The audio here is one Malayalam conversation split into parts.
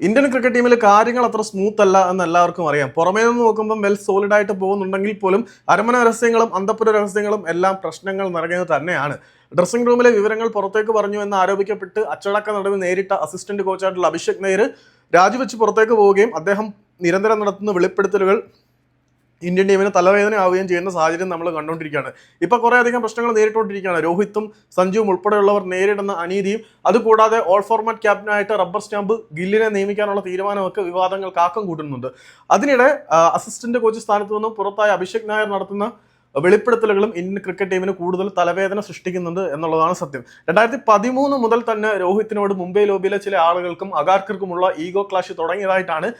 ഇന്ത്യൻ ക്രിക്കറ്റ് ടീമിൽ കാര്യങ്ങൾ അത്ര സ്മൂത്ത് അല്ല എന്ന് എല്ലാവർക്കും അറിയാം. പുറമേ നിന്ന് നോക്കുമ്പോൾ വെൽ സോളിഡ് ആയിട്ട് പോകുന്നുണ്ടെങ്കിൽ പോലും അരമന രഹസ്യങ്ങളും അന്തപ്പുര രഹസ്യങ്ങളും എല്ലാം പ്രശ്നങ്ങൾ നിറഞ്ഞത് തന്നെയാണ്. ഡ്രസ്സിംഗ് റൂമിലെ വിവരങ്ങൾ പുറത്തേക്ക് പറഞ്ഞു എന്ന് ആരോപിക്കപ്പെട്ട് അച്ചടക്ക നടപടി നേരിട്ട അസിസ്റ്റന്റ് കോച്ചായിട്ടുള്ള അഭിഷേക് നായർ രാജിവെച്ച് പുറത്തേക്ക് പോവുകയും അദ്ദേഹം നിരന്തരം നടത്തുന്ന വെളിപ്പെടുത്തലുകൾ ഇന്ത്യൻ ടീമിന് തലവേദന ആവുകയും ചെയ്യുന്ന സാഹചര്യം നമ്മൾ കണ്ടുകൊണ്ടിരിക്കുകയാണ്. ഇപ്പൊ കുറെ അധികം പ്രശ്നങ്ങൾ നേരിട്ടുകൊണ്ടിരിക്കുകയാണ്. രോഹിത്തും സഞ്ജുവും ഉൾപ്പെടെയുള്ളവർ നേരിടുന്ന അനീതിയും അതുകൂടാതെ ഓൾ ഫോർമാറ്റ് ക്യാപ്റ്റനായിട്ട് റബ്ബർ സ്റ്റാമ്പ് ഗില്ലിനെ നിയമിക്കാനുള്ള തീരുമാനമൊക്കെ വിവാദങ്ങൾ കാക്കം കൂട്ടുന്നുണ്ട്. അതിനിടെ അസിസ്റ്റന്റ് കോച്ച് സ്ഥാനത്ത് നിന്നും പുറത്തായ അഭിഷേക് നായർ നടത്തുന്ന വെളിപ്പെടുത്തലുകളും ഇന്ത്യൻ ക്രിക്കറ്റ് ടീമിന് കൂടുതൽ തലവേദന സൃഷ്ടിക്കുന്നുണ്ട് എന്നുള്ളതാണ് സത്യം. രണ്ടായിരത്തി പതിമൂന്ന് മുതൽ തന്നെ രോഹിത്തിനോട് മുംബൈ ലോബിയിലെ ചില ആളുകൾക്കും അഗാർക്കർക്കുമുള്ള ഈഗോ ക്ലാഷ് തുടങ്ങിയതായിട്ടാണ്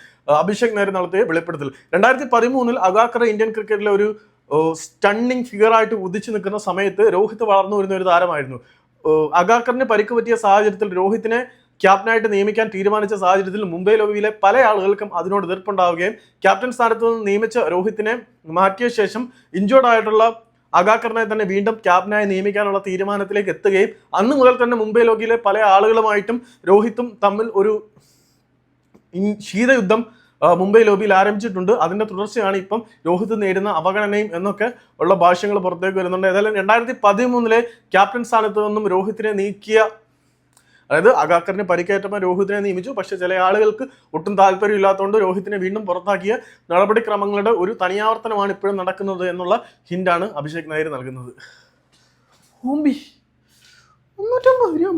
അഭിഷേക് നായർ നടത്തിയ വെളിപ്പെടുത്തൽ. രണ്ടായിരത്തി പതിമൂന്നിൽ അഗാർക്കർ ഇന്ത്യൻ ക്രിക്കറ്റിലെ ഒരു സ്റ്റണ്ണിങ് ഫിഗർ ആയിട്ട് ഉദിച്ചു നിൽക്കുന്ന സമയത്ത് രോഹിത് വളർന്നു വരുന്ന ഒരു താരമായിരുന്നു. അഗാർക്കറിന് പരിക്ക് പറ്റിയ സാഹചര്യത്തിൽ രോഹിത്തിനെ ക്യാപ്റ്റനായിട്ട് നിയമിക്കാൻ തീരുമാനിച്ച സാഹചര്യത്തിൽ മുംബൈ ലോബിയിലെ പല ആളുകൾക്കും അതിനോട് എതിർപ്പുണ്ടാവുകയും ക്യാപ്റ്റൻ സ്ഥാനത്ത് നിന്ന് നിയമിച്ച രോഹിത്തിനെ മാറ്റിയ ശേഷം ഇഞ്ചോർഡ് ആയിട്ടുള്ള അഗാക്കറിനെ തന്നെ വീണ്ടും ക്യാപ്റ്റനായി നിയമിക്കാനുള്ള തീരുമാനത്തിലേക്ക് എത്തുകയും അന്ന് മുതൽ തന്നെ മുംബൈ ലോബിയിലെ പല ആളുകളുമായിട്ടും രോഹിത്തും തമ്മിൽ ഒരു ശീതയുദ്ധം മുംബൈ ലോബിയിൽ ആരംഭിച്ചിട്ടുണ്ട്. അതിന്റെ തുടർച്ചയാണ് ഇപ്പം രോഹിത് നേരിടുന്ന അവഗണനയും എന്നൊക്കെ ഉള്ള ഭാഷ്യങ്ങൾ പുറത്തേക്ക് വരുന്നുണ്ട്. ഏതായാലും രണ്ടായിരത്തി പതിമൂന്നിലെ ക്യാപ്റ്റൻ സ്ഥാനത്ത് നിന്നും രോഹിത്തിനെ നീക്കിയ അതായത് അഗാക്കറിന് പരിക്കേറ്റപ്പോൾ രോഹിതിനെ നിയമിച്ചു. പക്ഷെ ചില ആളുകൾക്ക് ഒട്ടും താല്പര്യമില്ലാത്തതുകൊണ്ട് രോഹിത്തിനെ വീണ്ടും പുറത്താക്കിയ നടപടിക്രമങ്ങളുടെ ഒരു തനിയാവർത്തനമാണ് ഇപ്പോഴും നടക്കുന്നത് എന്നുള്ള ഹിന്റാണ് അഭിഷേക് നായർ നൽകുന്നത്. ഓമ്പി മുന്നൂറ്റമ്പത് രൂപ